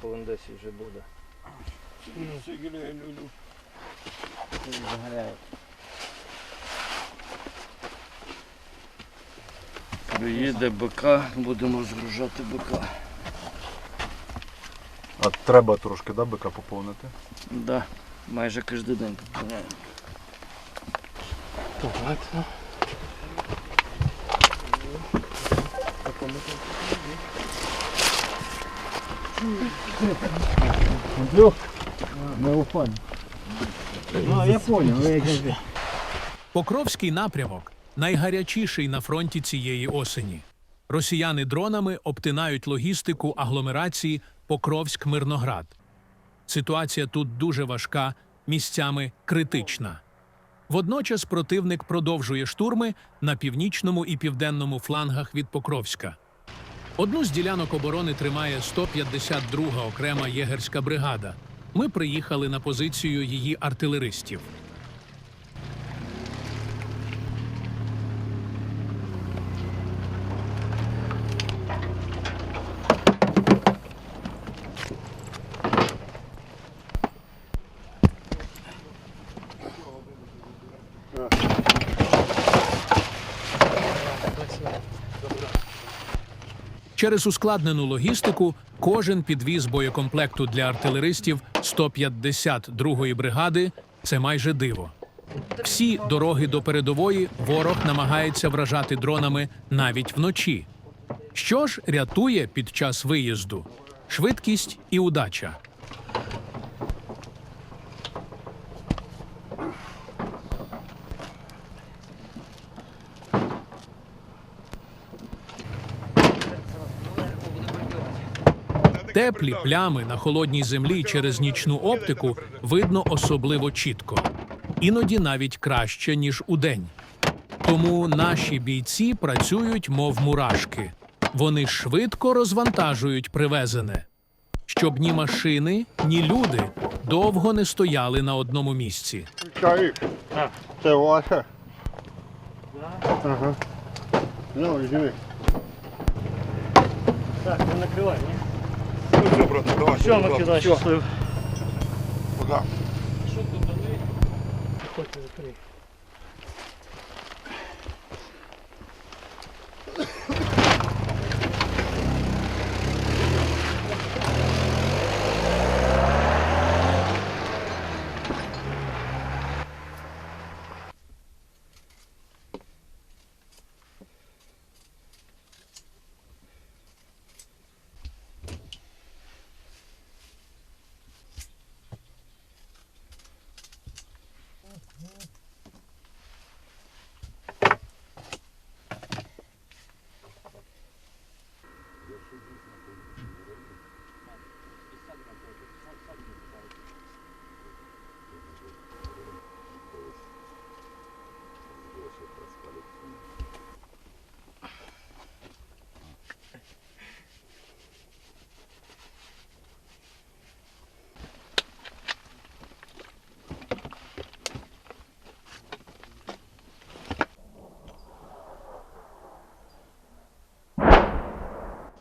хвилин 10 вже буде. Загоряє. Приїде БК, будемо згружати БК. А треба трошки, да, бика поповнити? Да, майже кожен день поповняємо. Покровський напрямок найгарячіший на фронті цієї осені. Росіяни дронами обтинають логістику агломерації Покровськ-Мирноград. Ситуація тут дуже важка, місцями критична. Водночас противник продовжує штурми на північному і південному флангах від Покровська. Одну з ділянок оборони тримає 152-га окрема єгерська бригада. Ми приїхали на позицію її артилеристів. Через ускладнену логістику кожен підвіз боєкомплекту для артилеристів 152-ї бригади це майже диво. Всі дороги до передової ворог намагається вражати дронами навіть вночі. Що ж рятує під час виїзду? Швидкість і удача. Теплі плями на холодній землі через нічну оптику видно особливо чітко, іноді навіть краще, ніж удень. Тому наші бійці працюють, мов мурашки. Вони швидко розвантажують привезене, щоб ні машини, ні люди довго не стояли на одному місці. Це ваше? Ага. Ну. Так, не накривай, ні? Все, брат, давай. Що, Микита, щасливо. Пока. Ходьте, закрий.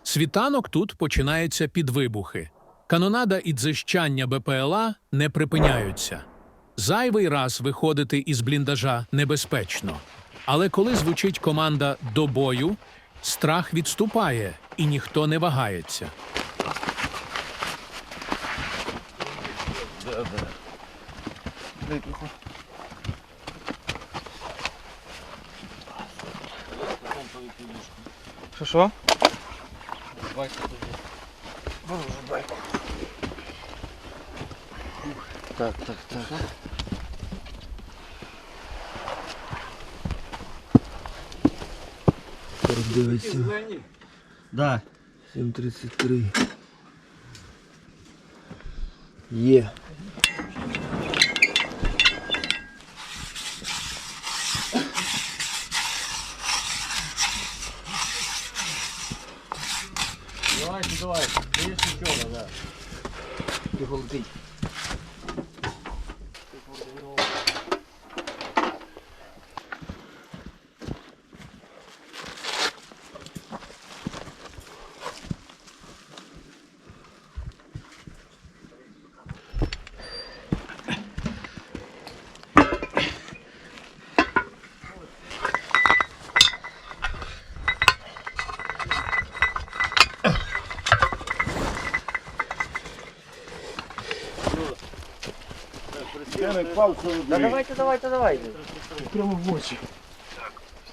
Світанок тут починається під вибухи. Канонада і дзищання БПЛА не припиняються. Зайвий раз виходити із бліндажа небезпечно. Але коли звучить команда до бою, страх відступає і ніхто не вагається. Що? Так, так, так. Дивиться. Да. 7.33. Є. увидеть. Тихо летить. Да давайте, давайте, давайте. Прямо в очі.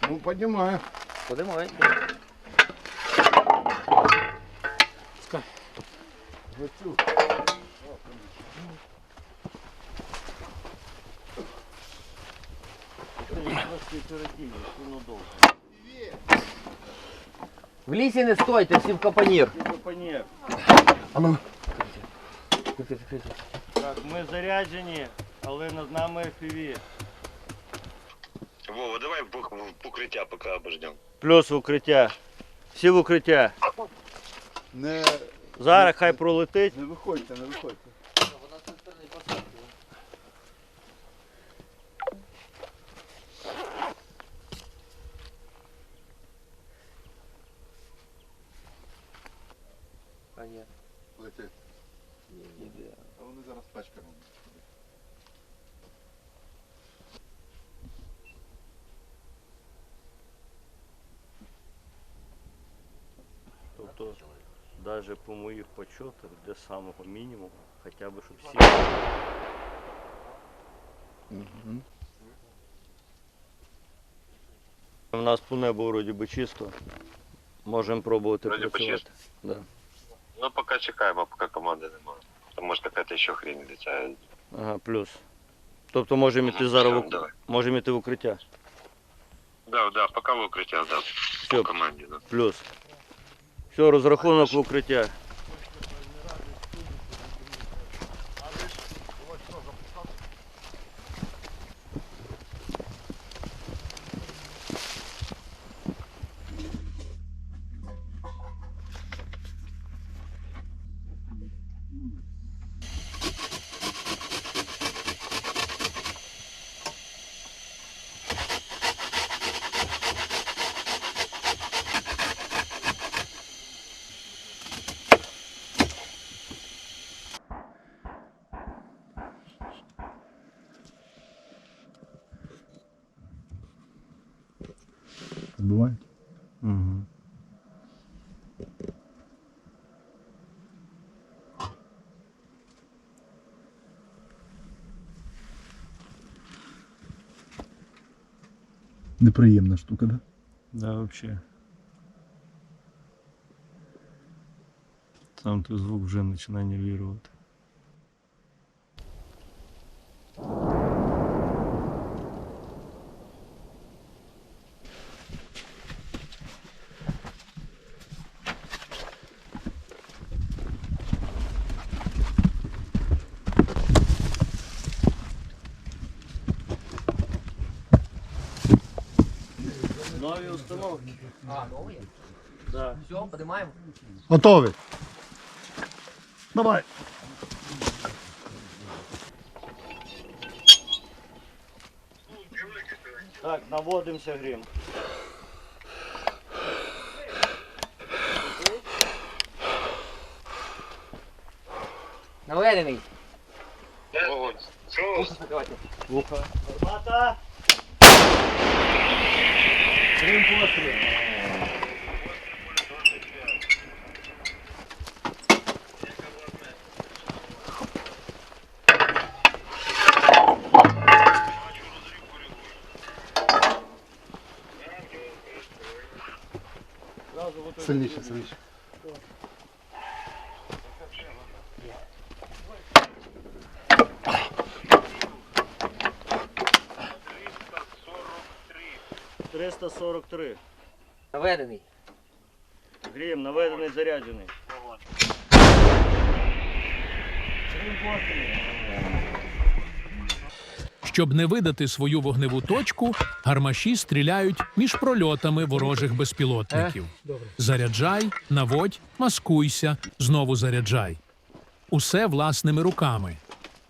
Ну, поднимаю. Подимай. В лісі не стойте, всі в капонір. Компанір. ну. Так, ми заряджені, але над нами FPV. Вова, давай в укриття поки обождем. Плюс в укриття. Всі в укриття. Не, Зараз хай пролетить. не виходьте, не виходьте. Летить. А вони зараз тачками. Тобто, навіть по моїх почотах, де самого мінімуму, хоча б щоб всі. У нас по небу вроді би чисто. Можемо пробувати Вроді би працювати. Да. Ну поки чекаємо, поки команди немає. Тому що якась ще хрень літає. Ага, плюс. Тобто можемо йти зараз в, давай. можемо йти в укриття. Да, да, поки в укриття, да. Все, По команді, да. плюс. Все, розрахунок в укриття. Неприємна штука, да? Да, вообще. Там той звук вже починає нервувати. Установки. А, нові? Да. Все, подимаємо. Готові. Давай. Так, наводимося грім. Наведений. Вогонь. Ухо закривайте. Вуха. Гармата. Грім постріл. Сильніше, сильніше. Триста сорок три. Наведений. Грім, наведений, заряджений. Щоб не видати свою вогневу точку, гармаші стріляють між прольотами ворожих безпілотників. Заряджай, наводь, маскуйся, знову заряджай. Усе власними руками.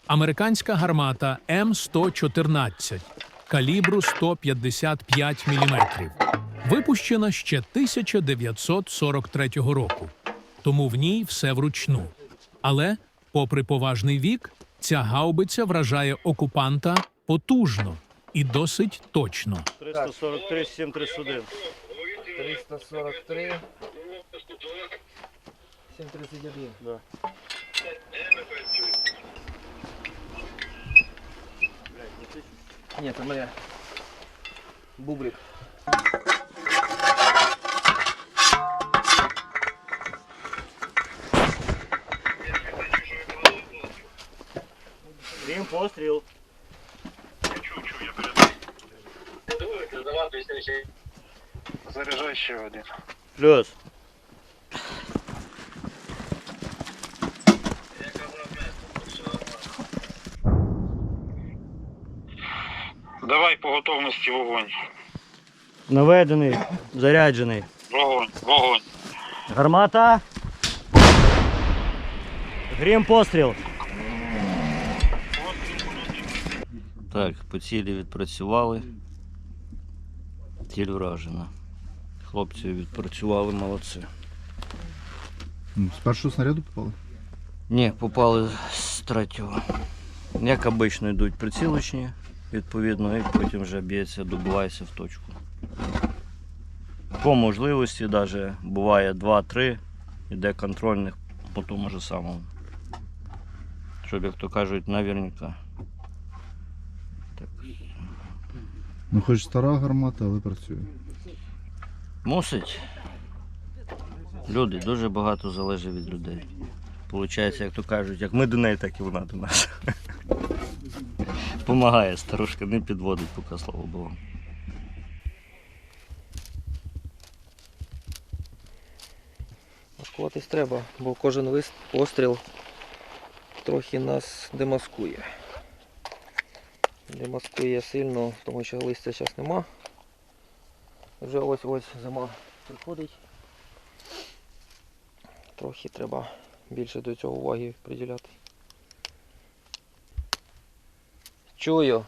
Американська гармата М114 калібру 155 мм. Випущена ще 1943 року. Тому в ній все вручну. Але, попри поважний вік, ця гаубиця вражає окупанта потужно і досить точно. 343, 731. 343. 731. Да. Ні, це мене. Бублик. Грім, постріл. Заряжай ще один. Плюс. Давай по готовності вогонь. Наведений, заряджений. Вогонь, вогонь. Гармата. Грім постріл. Так, по цілі відпрацювали. Ціль вражена. Хлопці відпрацювали молодці. З першого снаряду попали? Ні, попали з третього. Як обично йдуть прицілочні, відповідно, і потім вже б'ється, добивається в точку. По можливості навіть буває 2-3, іде контрольних по тому ж самому. Щоб, як то кажуть, наверняка. Так. Ну хоч стара гармата, але працює. Мусить. Люди, дуже багато залежить від людей. Получається, як то кажуть, як ми до неї, так і вона до нас. Помагає, старушка не підводить, поки слава Богу. Маскуватись треба, бо кожен вис- постріл трохи нас демаскує. Демаскує сильно, тому що листя зараз нема. Вже ось ось зима приходить. Трохи треба більше до цього уваги приділяти. Chuyo.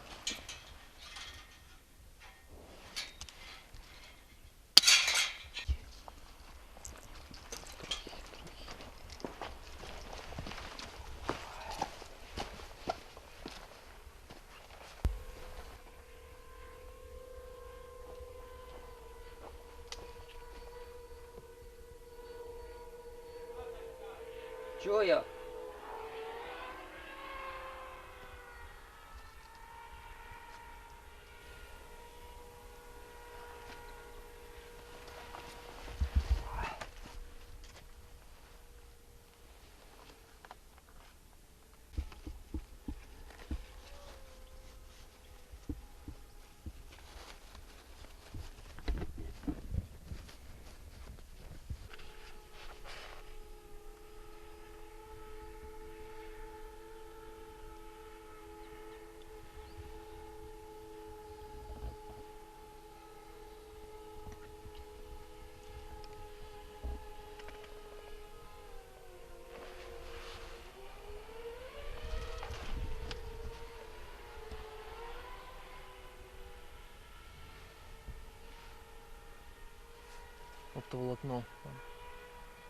Оптоволокно.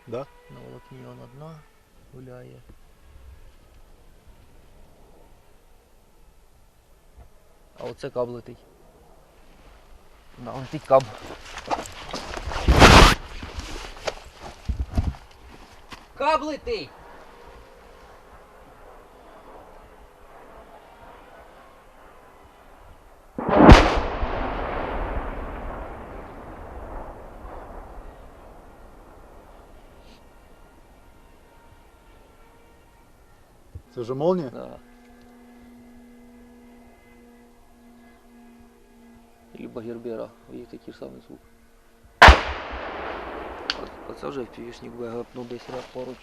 Да? На волокні вона одна гуляє. А оце каб летить. Да, летить каб. Каб летить! Це же молния? Да. Либо гербера, у них такий ж самий звук. Оце вже півішник вигапнув десь раз поруч.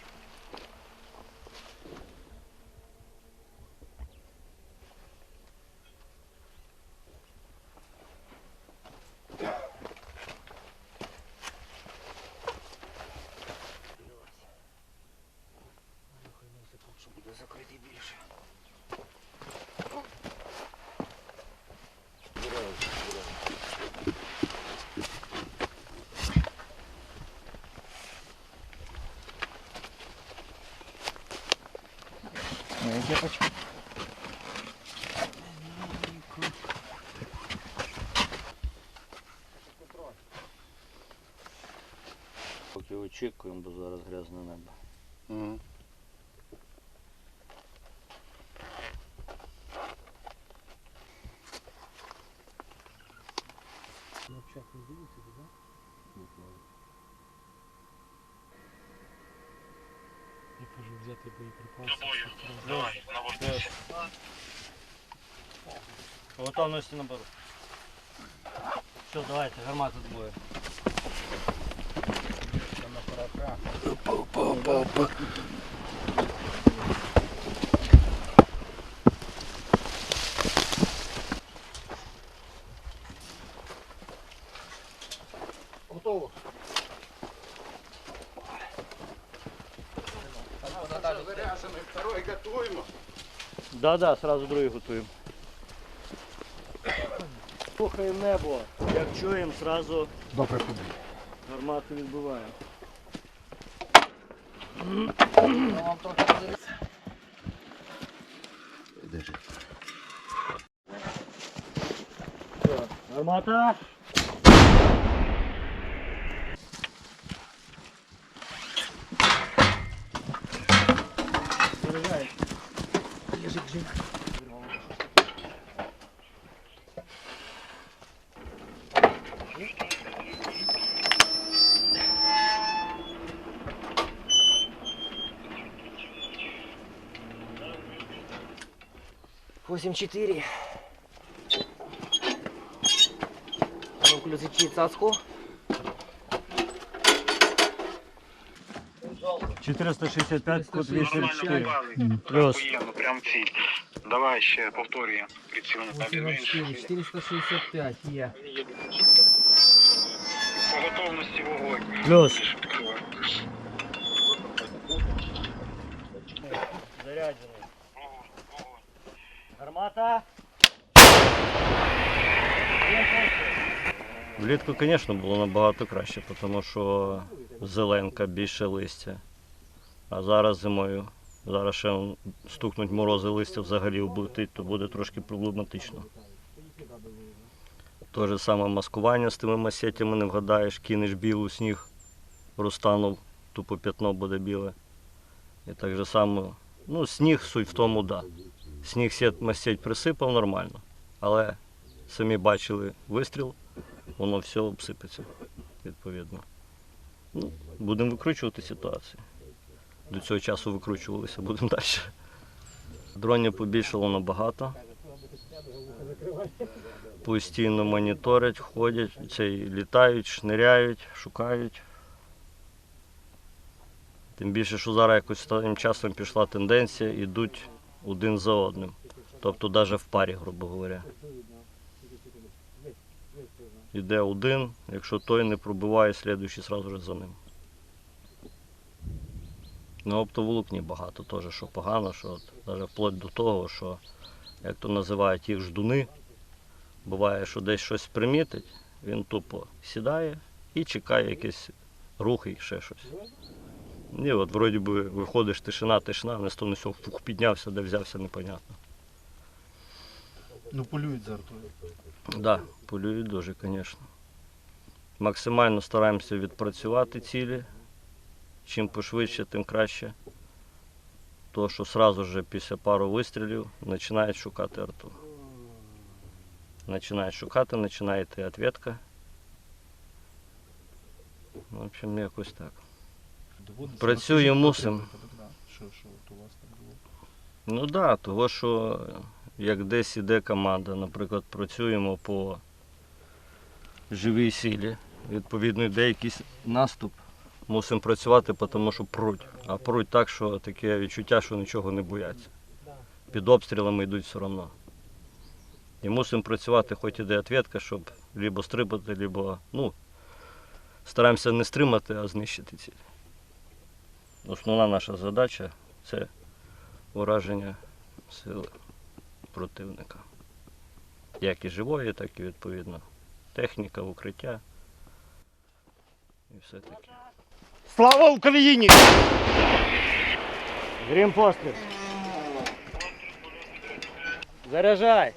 Закритий більше. Моя кепочка. Поки очікуємо, бо зараз грязне небо. Мгм. Готовності наберу. Все, давайте, гармати двоє. Готово. Заряженный, второй готуємо. Да, да, сразу другий готуємо. Слухаємо небо. Як чуємо, сразу Добре піди. гармату відбиваємо. Держи. Гармата! 8-4. Ну, цацку. 465 код 84. Прям ціль. Давай ще повторюємо. Приціл на табі менше. 465 є. По готовності вогонь. Плюс. Гармата. Влітку, звісно, було набагато краще, тому що зеленка, більше листя. А зараз зимою, зараз ще стукнуть морози листя взагалі облетить, то буде трошки проблематично. Те ж саме маскування з тими масетями не вгадаєш, кинеш білу сніг, розтанув, тупо п'ятно буде біле. І так же само, ну, сніг суть в тому, да. Сніг сет масеть присипав нормально, але самі бачили вистріл, воно все обсипеться, відповідно. Ну, будемо викручувати ситуацію. До цього часу викручувалися, будемо далі. Дронів побільшало набагато. Постійно моніторять, ходять, цей, літають, шниряють, шукають. Тим більше, що зараз якось часом пішла тенденція, йдуть один за одним. Тобто навіть в парі, грубо говоря. Йде один, якщо той не пробиває, слідуючий одразу ж за ним. На оптоволокні багато теж, що погано, що от, навіть вплоть до того, що, як то називають їх ждуни, буває, що десь щось примітить, він тупо сідає і чекає якийсь рух і ще щось. Ні, от вроді би виходиш, тишина, тишина, не з того, не сього, фух, піднявся, де взявся, непонятно. Ну полюють з артою. Так, да, полюють дуже, звісно. Максимально стараємося відпрацювати цілі. Чим пошвидше, тим краще. То, що одразу ж після пару вистрілів починають шукати арту. Починають шукати, починає йти відповідка. В общем, якось так. Доводиться Працюємо, мусимо. Що, що от у вас так було? Ну так, да, того що як десь іде команда, наприклад, працюємо по живій силі, відповідно йде якийсь наступ, мусимо працювати, тому що пруть. А пруть так, що таке відчуття, що нічого не бояться. Під обстрілами йдуть все одно. І мусимо працювати, хоч іде відповідка, щоб либо стрибати, либо, ну, стараємося не стримати, а знищити ціль. Основна наша задача це ураження сили противника. Як і живої, так і відповідно техніка, укриття і все таке. Слава Україні! Грім постріл! Заряджай!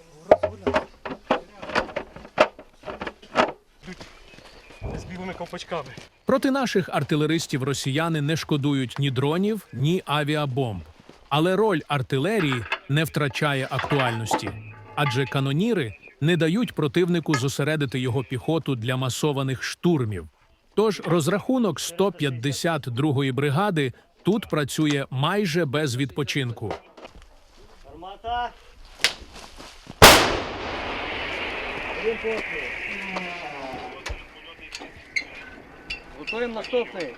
З білими ковпачками. Проти наших артилеристів росіяни не шкодують ні дронів, ні авіабомб. Але роль артилерії не втрачає актуальності, адже каноніри не дають противнику зосередити його піхоту для масованих штурмів. Тож розрахунок 152-ї бригади тут працює майже без відпочинку. Готуємо наступний.